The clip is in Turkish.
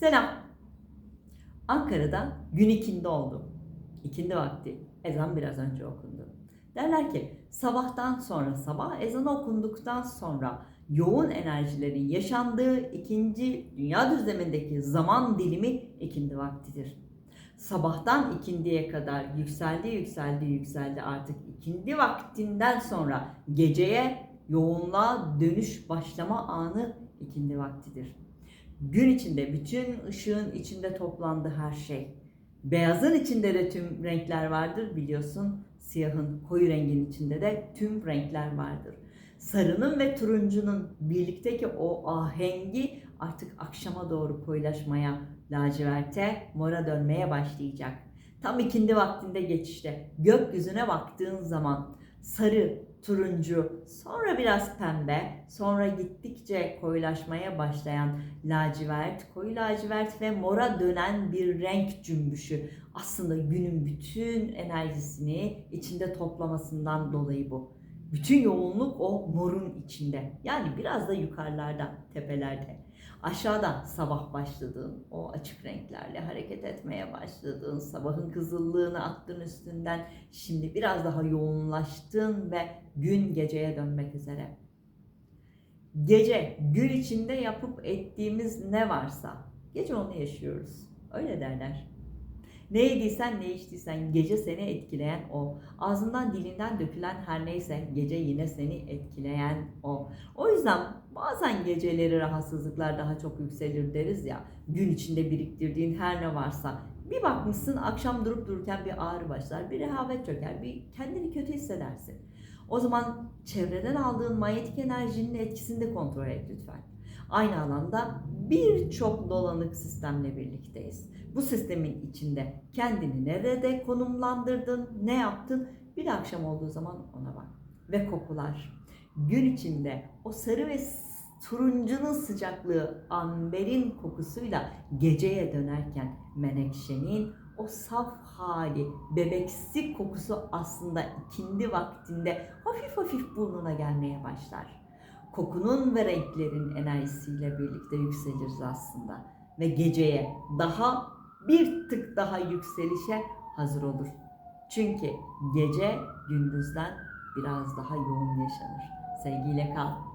Selam. Ankara'da gün ikindi oldu. İkindi vakti. Ezan biraz önce okundu. Derler ki sabahtan sonra sabah ezanı okunduktan sonra yoğun enerjilerin yaşandığı ikinci dünya düzlemindeki zaman dilimi ikindi vaktidir. Sabahtan ikindiye kadar yükseldi yükseldi yükseldi artık ikindi vaktinden sonra geceye yoğunluğa dönüş başlama anı ikindi vaktidir. Gün içinde bütün ışığın içinde toplandı her şey. Beyazın içinde de tüm renkler vardır biliyorsun. Siyahın, koyu rengin içinde de tüm renkler vardır. Sarının ve turuncunun birlikteki o ahengi artık akşama doğru koyulaşmaya, laciverte, mora dönmeye başlayacak. Tam ikindi vaktinde geçişte gökyüzüne baktığın zaman sarı, turuncu, sonra biraz pembe, sonra gittikçe koyulaşmaya başlayan lacivert, koyu lacivert ve mora dönen bir renk cümbüşü. Aslında günün bütün enerjisini içinde toplamasından dolayı bu. Bütün yoğunluk o morun içinde. Yani biraz da yukarılarda, tepelerde. Aşağıda sabah başladığın, o açık renklerle hareket etmeye başladığın, sabahın kızıllığını attın üstünden, şimdi biraz daha yoğunlaştın ve gün geceye dönmek üzere. Gece, gün içinde yapıp ettiğimiz ne varsa, gece onu yaşıyoruz. Öyle derler. Ne yediysen ne içtiysen gece seni etkileyen o. Ağzından dilinden dökülen her neyse gece yine seni etkileyen o. O yüzden bazen geceleri rahatsızlıklar daha çok yükselir deriz ya. Gün içinde biriktirdiğin her ne varsa bir bakmışsın akşam durup dururken bir ağrı başlar, bir rehavet çöker, bir kendini kötü hissedersin. O zaman çevreden aldığın manyetik enerjinin etkisini de kontrol et lütfen. Aynı alanda birçok dolanık sistemle birlikteyiz. Bu sistemin içinde kendini nerede konumlandırdın, ne yaptın bir akşam olduğu zaman ona bak. Ve kokular. Gün içinde o sarı ve turuncunun sıcaklığı amberin kokusuyla geceye dönerken menekşenin o saf hali, bebeksi kokusu aslında ikindi vaktinde hafif hafif burnuna gelmeye başlar. Kokunun ve renklerin enerjisiyle birlikte yükseliriz aslında. Ve geceye daha bir tık daha yükselişe hazır olur. Çünkü gece gündüzden biraz daha yoğun yaşanır. Sevgiyle kal.